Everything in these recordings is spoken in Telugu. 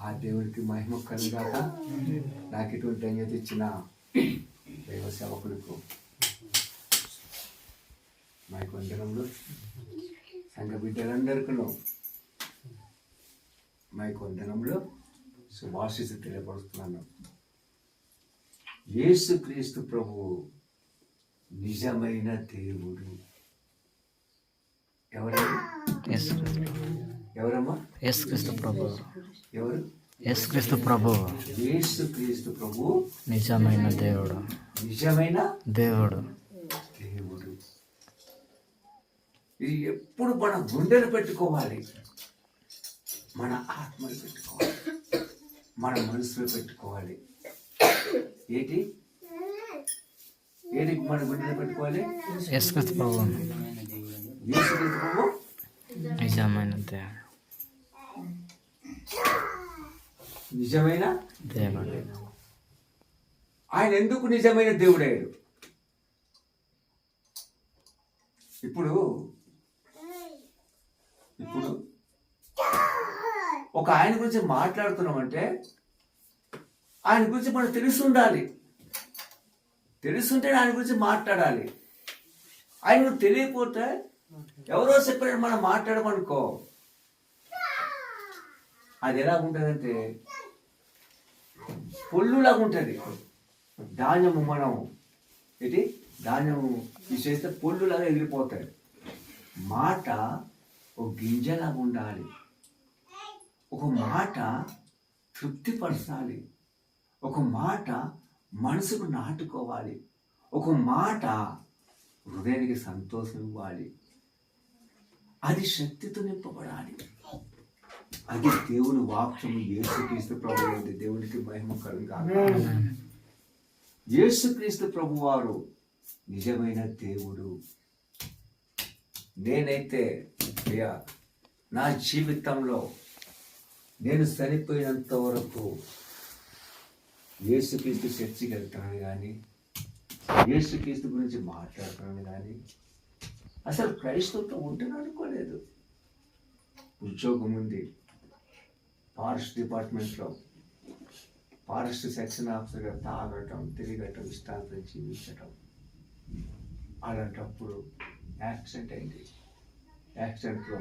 ఆ దేవుడికి మహిమ కలుగాక నాకు ఇటువంటి ధన్యత ఇచ్చిన దైవ సేవకులకు మాకు వందనంలో సంఘ బిడ్డలందరికీ మా వందనంలో శుభాశిస్ తెలియపరుస్తున్నాను. యేసు క్రీస్తు ప్రభు నిజమైన దేవుడు. ఎవరైనా ఎవరమ్మా? ఎస్ క్రీస్తు ప్రభు. ఎవరు? ఎస్ క్రీస్తు ప్రభు. యేసు క్రీస్తు ప్రభు. నిజమైన దేవుడు. నిజమైన దేవుడు. దేవుడు. ఇది ఎప్పుడు మన గుండెలు పెట్టుకోవాలి. మన ఆత్మలు పెట్టుకోవాలి. మన మనసులో పెట్టుకోవాలి. ఏంటి? ఏంటి మన గుండెలు పెట్టుకోవాలి? ఎస్ క్రీస్తు ప్రభు. క్రీస్తు ప్రభు. నిజమైన దేవుడు. నిజమైన దేవుడు. ఆయన ఎందుకు నిజమైన దేవుడయ్యాడు? ఇప్పుడు ఇప్పుడు ఒక ఆయన గురించి మాట్లాడుతున్నామంటే ఆయన గురించి మనకు తెలిసి ఉండాలి తెలుసుంటే ఆయన గురించి మాట్లాడాలి. ఆయన తెలియకపోతే ఎవరో చెప్పారు మనం మాట్లాడమనుకో. అది ఎలా ఉంటుందంటే పొల్లులాగా ఉంటుంది. ధాన్యము మనం ఏంటి? ధాన్యము తీసేస్తే పొల్లులాగా ఎగిరిపోతాయి. మాట ఒక గింజలాగా ఉండాలి. ఒక మాట తృప్తిపరచాలి. ఒక మాట మనసుకు నాటుకోవాలి. ఒక మాట హృదయానికి సంతోషం ఇవ్వాలి. అది శక్తితో నింపబడాలి. అది దేవుని వాక్యము యేసుక్రీస్తు ప్రభు అయింది దేవునికి మహిమ కలుగా యేసుక్రీస్తు ప్రభు వారు నిజమైన దేవుడు. నేనైతే అయ్యా నా జీవితంలో నేను చనిపోయినంత వరకు యేసుక్రీస్తు చర్చికి వెళ్తాను కానీ యేసుక్రీస్తు గురించి మాట్లాడుతున్నాను కానీ అసలు క్రైస్తవుతో ఉంటాను అనుకోలేదు. ఉద్యోగం ఉంది. ఫారెస్ట్ డిపార్ట్మెంట్లో ఫారెస్ట్ సెక్షన్ ఆఫీసర్గా తాగటం తిరగటం ఇష్టాంతం జీవించటం. అలాంటప్పుడు యాక్సిడెంట్ అయింది. యాక్సిడెంట్లో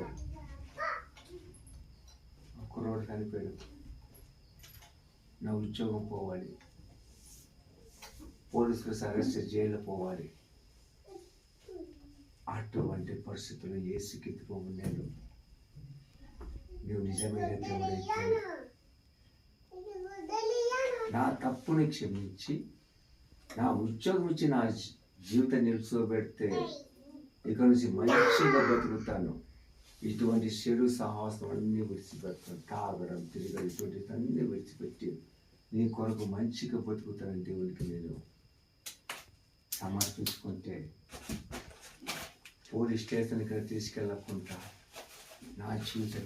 ఒక్క రోడ్డు చనిపోయాడు నా ఉద్యోగం పోవాలి. పోలీసులు అరెస్ట్ జైల్లో పోవాలి. అటువంటి పరిస్థితుల్లో ఏ పోవు నేను? నువ్వు నిజమైన దేవుడైతే నా తప్పుని క్షమించి నా ఉద్యోగం నుంచి నా జీవితం నిలుచోబెడితే ఇక నుంచి మంచిగా బతుకుతాను. ఇటువంటి చెడు సాహసం అన్నీ విడిచిపెడతాను. తాగడం తిరగడం ఇటువంటి అన్నీ విడిచిపెట్టి నీ కొరకు మంచిగా బతుకుతాను దేవునికి నేను సమర్పించుకుంటే పోలీస్ స్టేషన్కి తీసుకెళ్ళకుండా నా జీవితం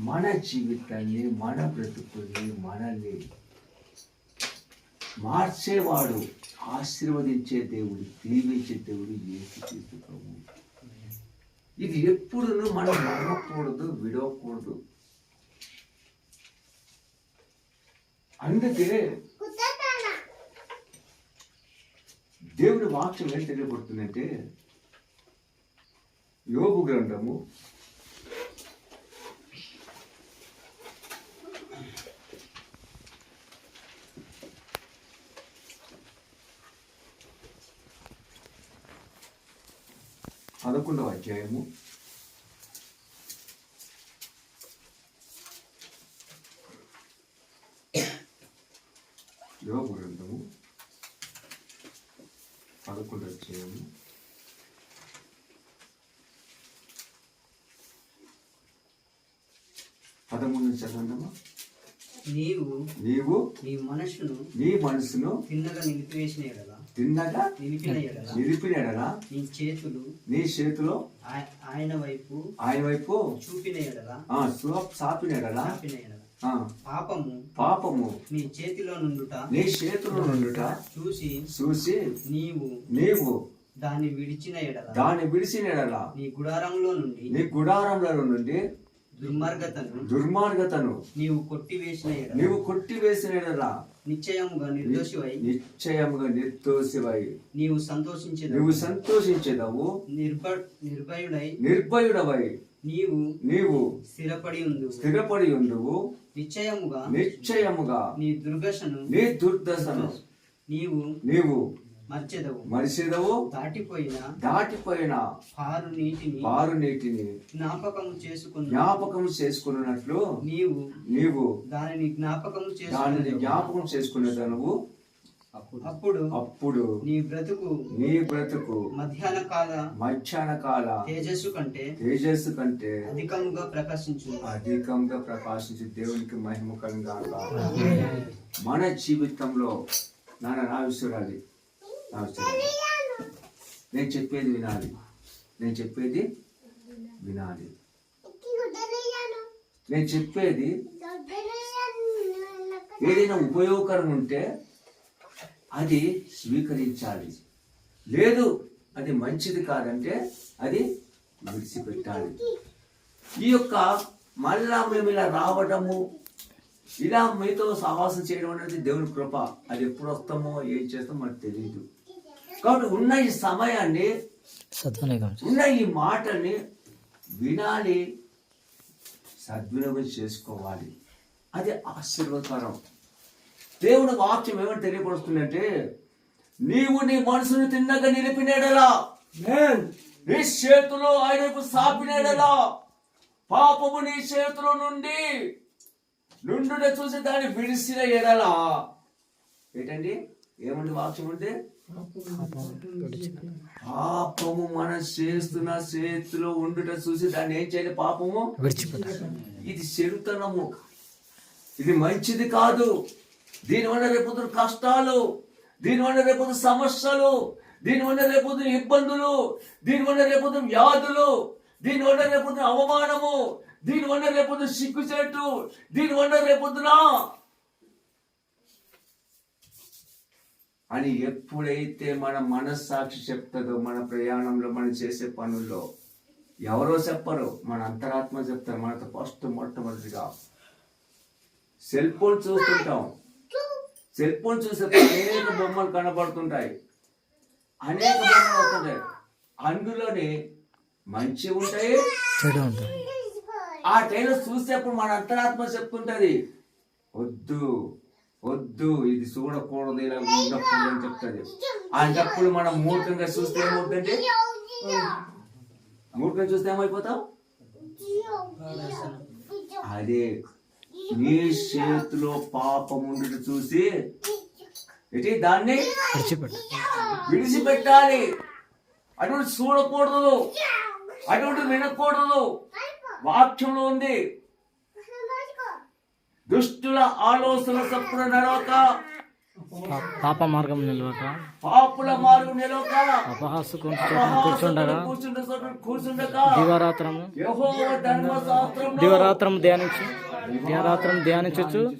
మన జీవితాన్ని మన బ్రతుకుని మనల్ని మార్చేవాడు ఆశీర్వదించే దేవుడు దీవించే దేవుడు యేసుక్రీస్తు ప్రభు. ఇది ఎప్పుడూ మనం నమ్మకూడదు విడవకూడదు. అందుకే దేవుడి వాక్యం ఏం తెలియబడుతుందంటే యోగు గ్రంథము. పదకొండవ అధ్యాయము యోగు గ్రంథము పదకొండవ అధ్యాయము పదమూడు నుంచి చదవండమ్మా నీవు నీవు నీ మనస్సును నీ మనసును తిన్నగా నిలిపివేసిన ఎడల తిన్నగా నిలిపిన ఎడల నిలిపిన ఎడల నీ చేతులు నీ చేతిలో ఆయ- ఆయన వైపు ఆయన వైపు చూపిన ఎడల ఆ సాపిన ఎడల ఆపిన ఎడల పాపము పాపము నీ చేతిలో నుండుట నీ చేతిలో నుండుట చూసి చూసి నీవు నీవు దాన్ని విడిచిన ఎడల దాన్ని విడిసిన ఎడల నీ గుడారంలో నుండి నీ గుడారంలో నుండి దుర్మార్గతను దుర్మార్గతను నీవు కొట్టివేసిన నీవు కొట్టివేసిన నిశ్చయముగా నిర్దోషివై. నిశ్చయముగా నిర్దోషివై. నీవు సంతోషించేది నువ్వు సంతోషించేదవు. నిర్భ నిర్భయుడై. నిర్భయుడవై. నీవు నీవు స్థిరపడి ఉండు. స్థిరపడి ఉండువు నిశ్చయముగా నిశ్చయముగా నీ దుర్గశను నీ దుర్దశను నీవు నీవు మర్చెదవు. మరిసిదవు దాటిపోయిన దాటిపోయిన పారు నీటిని పారు నీటిని జ్ఞాపకము చేసుకున్న జ్ఞాపకం చేసుకున్నట్లు నీవు నీవు దానిని జ్ఞాపకము దానిని చేసుకున్న జ్ఞాపకం చేసుకునేదనువు. అప్పుడు అప్పుడు నీ బ్రతుకు నీ బ్రతుకు మధ్యాహ్న కాల మధ్యాహ్న కాల తేజస్సు కంటే తేజస్సు కంటే అధికముగా ప్రకాశించు. అధికంగా ప్రకాశించి. దేవునికి మహిమ కలుగాక. మన జీవితంలో నాన్న నా విశ్వరాలి నేను చెప్పేది వినాలి. నేను చెప్పేది వినాలి. నేను చెప్పేది ఏదైనా ఉపయోగకరం ఉంటే అది స్వీకరించాలి. లేదు అది మంచిది కాదంటే అది విడిచిపెట్టాలి. ఈ యొక్క మళ్ళా మేము ఇలా రావడము ఇలా మీతో సహవాసం చేయడం అనేది దేవుని కృప. అది ఎప్పుడు వస్తామో ఏం చేస్తామో మనకు తెలియదు కాబట్టి ఉన్న ఈ సమయాన్ని ఉన్న ఈ మాటల్ని వినాలి సద్వినియోగం చేసుకోవాలి. అది ఆశీర్వదకరం. దేవుడు వాక్యం ఏమని తెలియపరుస్తుందంటే నీవు నీ మనసును తిన్నగా నిలిపినేడలా. నీ చేతిలో ఆయనకు సాపినేడలా. పాపము నీ చేతిలో నుండి నుండుట చూసి దాన్ని విడిసిన ఎడలా. ఏంటండి? ఏమండి వాక్యం అంటే? పాపము మనం చేస్తున్న చేతిలో ఉండుట చూసి దాన్ని ఏం చేయాలి? పాపము ఇది చెడుతనము. ఇది మంచిది కాదు. దీనివల్ల రేపొద్దు కష్టాలు దీనివల్ల రేపొద్దు సమస్యలు దీనివల్ల రేపొద్దు ఇబ్బందులు దీనివల్ల రేపొద్దు వ్యాధులు దీనివల్ల రేపొద్దు అవమానము దీనివల్ల రేపొద్దు సిగ్గుచేటు దీనివల్ల రేపొద్దున అని ఎప్పుడైతే మన మనస్సాక్షి చెప్తుందో మన ప్రయాణంలో మనం చేసే పనుల్లో ఎవరో చెప్పరు మన అంతరాత్మ చెప్తారు మనతో ఫస్ట్ మొట్టమొదటిగా. సెల్ ఫోన్ చూస్తుంటాం. సెల్ ఫోన్ చూసేప్పుడు అనేక బొమ్మలు కనబడుతుంటాయి. అనేక బొమ్మలు వస్తుంటాయి. అందులోని మంచి ఉంటాయి చెడు ఉంటుంది ఆ టైంలో చూసేప్పుడు మన అంతరాత్మ చెప్తుంటది. వద్దు. వద్దు ఇది చూడకూడదు ఇలా ఉండకూడదు అని చెప్తుంది అలాంటప్పుడు మనం మూర్ఖంగా చూస్తే ఏమవుతుందంటే? మూర్ఖంగా చూస్తే ఏమైపోతాం? అదే నీ చేతిలో పాపం ఉండటం చూసి ఇది దాన్ని విడిచిపెట్టాలి. అటువంటి చూడకూడదు. అటువంటి వినకూడదు. వాక్యంలో ఉంది. దుష్టుల ఆలోచన చప్పున నడవక. పాప మార్గం నిలవక. పాపుల మార్గం నిలవక. అపహాసు కూర్చుండగా. కూర్చుండక. దివారాత్రము. దివరాత్రం ధ్యానించు. దివరాత్రం ధ్యానించచ్చు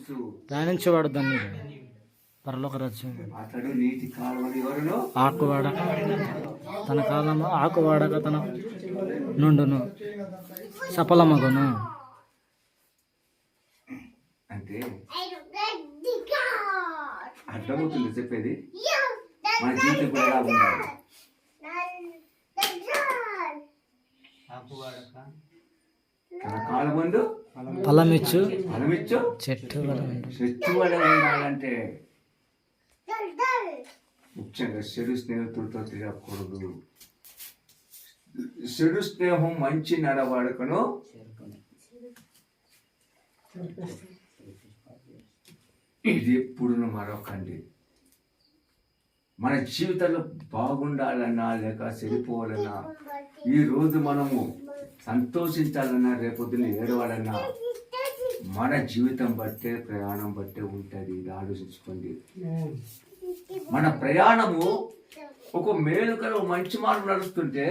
ధ్యానించేవాడు దాన్ని పరలోక రాజ్యం. అతడు నీటి కాలువని ఎవరును? ఆకు వాడక తన కాలము ఆకు వాడక తన నుండును. సఫలమగును. అంటే అర్థమవుతుంది చెప్పేది? మన జీవితం కూడా ఎలా ఉండాలి. తన కాలమందు? ఫలమిచ్చు. ఫలమిచ్చు? చెట్టు. శక్తి వల్ల ఉండాలంటే ముఖ్యంగా చెడు స్నేహితులతో తిరగకూడదు. చెడు స్నేహం మంచి నడవడకను ఇది ఎప్పుడును మరొకండి మన జీవితంలో బాగుండాలన్నా లేక చెడిపోవాలన్నా ఈ రోజు మనము సంతోషించాలన్నా రేపొద్దున ఏడవాలన్నా మన జీవితం బట్టే ప్రయాణం బట్టే ఉంటుంది. ఇది ఆలోచించుకోండి. మన ప్రయాణము ఒక మేలుకర మంచి మార్గం నడుస్తుంటే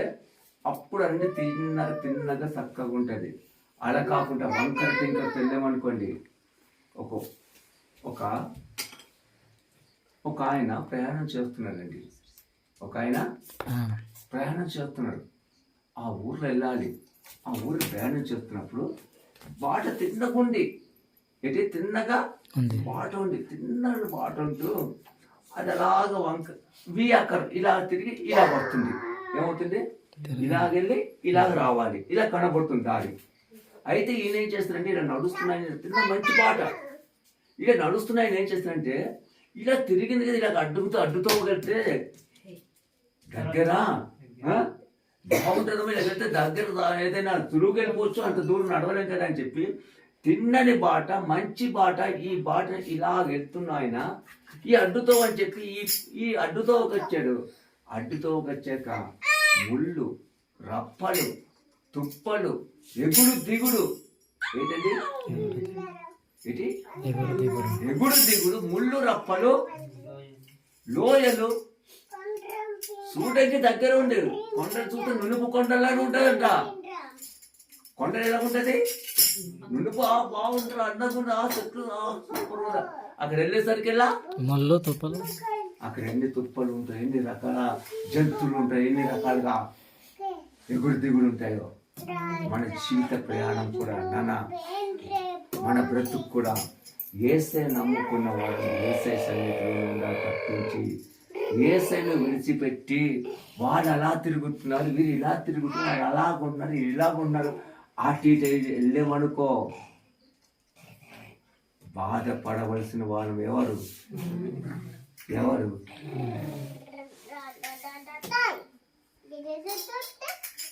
అప్పుడు అన్ని తిన్నగా తిన్నగా చక్కగా ఉంటుంది. అలా కాకుండా వంకర టింకర తెల్లామనుకోండి ఒక ఒక ఒక ఆయన ప్రయాణం చేస్తున్నాడండి. ఒక ఆయన ప్రయాణం చేస్తున్నాడు. ఆ ఊర్లో వెళ్ళాలి. ఆ ఊరు ప్రయాణం చేస్తున్నప్పుడు బాట తిన్నగుండి ఎటు తిన్నగా బాట ఉంది తిన్నగా బాట ఉంటూ అది అలాగ వంక వి అక్కడ ఇలా తిరిగి ఇలా వస్తుంది ఏమవుతుంది? ఇలాగెళ్ళి ఇలాగ రావాలి. ఇలా కనబడుతుంది దారి. అయితే ఈయన ఏం చేస్తాడంటే ఇలా నడుస్తున్నాయని తిన్న మంచి బాట ఇలా నడుస్తున్నాయని ఏం చేస్తాడంటే ఇలా తిరిగింది కదా ఇలా అడ్డుతో అడ్డుతో వెళ్తే దగ్గర? బాగుంటుందో వెళ్తే దగ్గర ఏదైనా తురుగు వెళ్ళిపోవచ్చు అంత దూరం నడవలేం కదా అని చెప్పి తిన్నని బాట మంచి బాట ఈ బాట ఇలా వెళ్తున్నా ఆయన ఈ అడ్డుతో అని చెప్పి ఈ ఈ అడ్డుతో వచ్చాడు. అడ్డుతో వచ్చాక ముళ్ళు రప్పలు తుప్పలు ఎగుడు దిగుడు ఏంటండి? ఏంటి? ఎగుడు దిగుడు. ముళ్ళు రప్పలు లోయలు. చూడడానికి దగ్గర ఉండేది కొండలు చూస్తే నునుపు కొండలాగా ఉంటుందంట. కొండ ఎలా ఉంటది? నునుపు ఆ బాగుంటుంది. అన్నకుండా ఆ చెట్లు సూపర్. అక్కడ వెళ్ళేసరికి ముళ్ళు తుప్పలు. అక్కడ ఎన్ని తుప్పలు ఉంటాయి? ఎన్ని రకాల జంతువులు ఉంటాయి? ఎన్ని రకాలుగా ఎగుడు దిగుడు ఉంటాయో. మన జీవిత ప్రయాణం కూడా నాన్న. మన బ్రతుకు కూడా ఏసై నమ్ముకున్న వాడు ఏసే సన్నిధిలో తప్పించి ఏసైను విడిచిపెట్టి వాళ్ళు అలా తిరుగుతున్నారు వీరు ఇలా తిరుగుతున్నారు అలాగున్నారు ఇలాగున్నారు అటు ఇటు వెళ్ళేమనుకో బాధపడవలసిన వాళ్ళు ఎవరు? ఎవరు?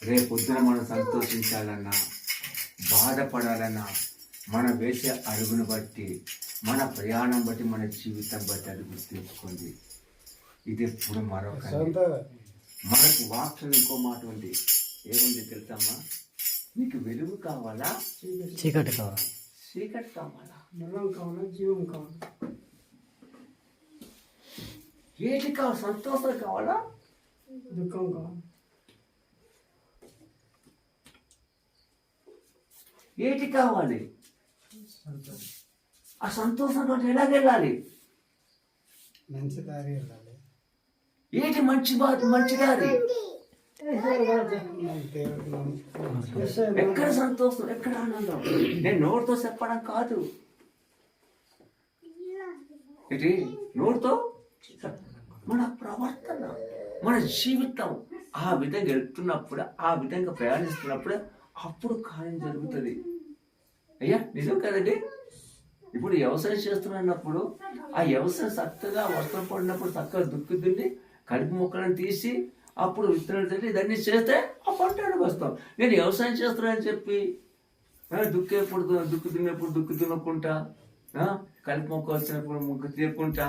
రేపొద్దున మనం సంతోషించాలన్నా బాధపడాలన్నా మన వేసే అడుగును బట్టి మన ప్రయాణం బట్టి మన జీవితం బట్టి అది గుర్తించుకోండి. ఇది ఎప్పుడు మరొక మనకు వాక్యం ఇంకో మాట ఉంది. ఏముంది తెలుసమ్మా? నీకు వెలుగు కావాలా? చీకటి కావాలి? చీకటి కావాలా? మరణం కావాలా? జీవం కావాలా? ఏది కావాలి? సంతోషం కావాలా? దుఃఖం కావాలా? ఏటి కావాలి? ఆ సంతోషంతో ఎలాగెళ్ళాలి మంచి దారి వెళ్ళాలి. ఏటి మంచి మంచి దారి. ఎక్కడ సంతోషం ఎక్కడ ఆనందం? నేను నోటితో చెప్పడం కాదు. ఇది నోటితో మన ప్రవర్తన మన జీవితం ఆ విధంగా వెళ్తున్నప్పుడు ఆ విధంగా ప్రయాణిస్తున్నప్పుడు అప్పుడు కార్యం జరుగుతుంది. అయ్యా నిజం కదండి? ఇప్పుడు వ్యవసాయం చేస్తున్నప్పుడు ఆ వ్యవసాయం చక్కగా వర్షం పడినప్పుడు చక్కగా దుక్కుతుంది కలుపు మొక్కలను తీసి అప్పుడు విత్తనాలు తల్లి ఇదన్నీ చేస్తే ఆ పంట వస్తాం నేను వ్యవసాయం చేస్తున్నానని చెప్పి ఆ, దుక్కేప్పుడు దుక్కు తిన్నప్పుడు దుక్కు తినకుండా కలుపు మొక్క వచ్చినప్పుడు మొక్క తీరుకుంటా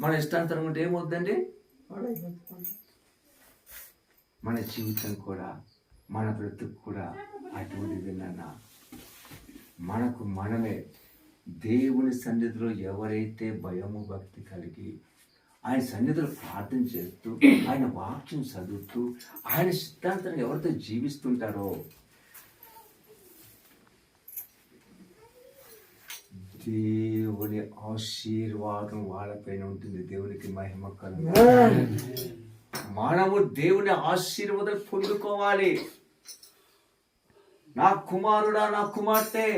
మన ఇష్టాంతరం ఉంటే ఏమవుద్దండి మన జీవితం కూడా మన బ్రతుకు కూడా అటువంటిది నాన్న మనకు మనమే దేవుని సన్నిధిలో ఎవరైతే భయము భక్తి కలిగి ఆయన సన్నిధిలో ప్రార్థన చేస్తూ ఆయన వాక్యం చదువుతూ ఆయన సిద్ధాంతాన్ని ఎవరితో జీవిస్తుంటారో దేవుని ఆశీర్వాదం వాళ్ళపైన ఉంటుంది. దేవునికి మహిమ కలుగు. మనము దేవుని ఆశీర్వాదం పొందుకోవాలి. నా కుమారుడా నా కుమార్తె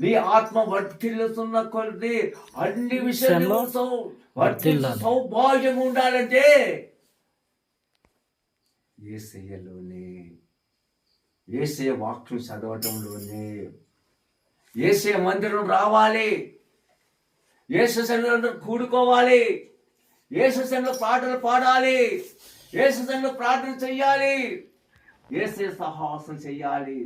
నీ ఆత్మ వర్ధిల్లుతున్న కొద్ది అన్ని విషయాల్లో సౌభాగ్యం ఉండాలంటే ఏసయ్యలోనే ఏసయ్య వాక్యం చదవటంలోనే ఏసయ్య మందిరం రావాలి ఏసు సంఘంలో కూడుకోవాలి ఏసు సంఘంలో పాటలు పాడాలి ఏసు సంఘంలో ప్రార్థన చెయ్యాలి ఏసే సహాసం చెయ్యాలి.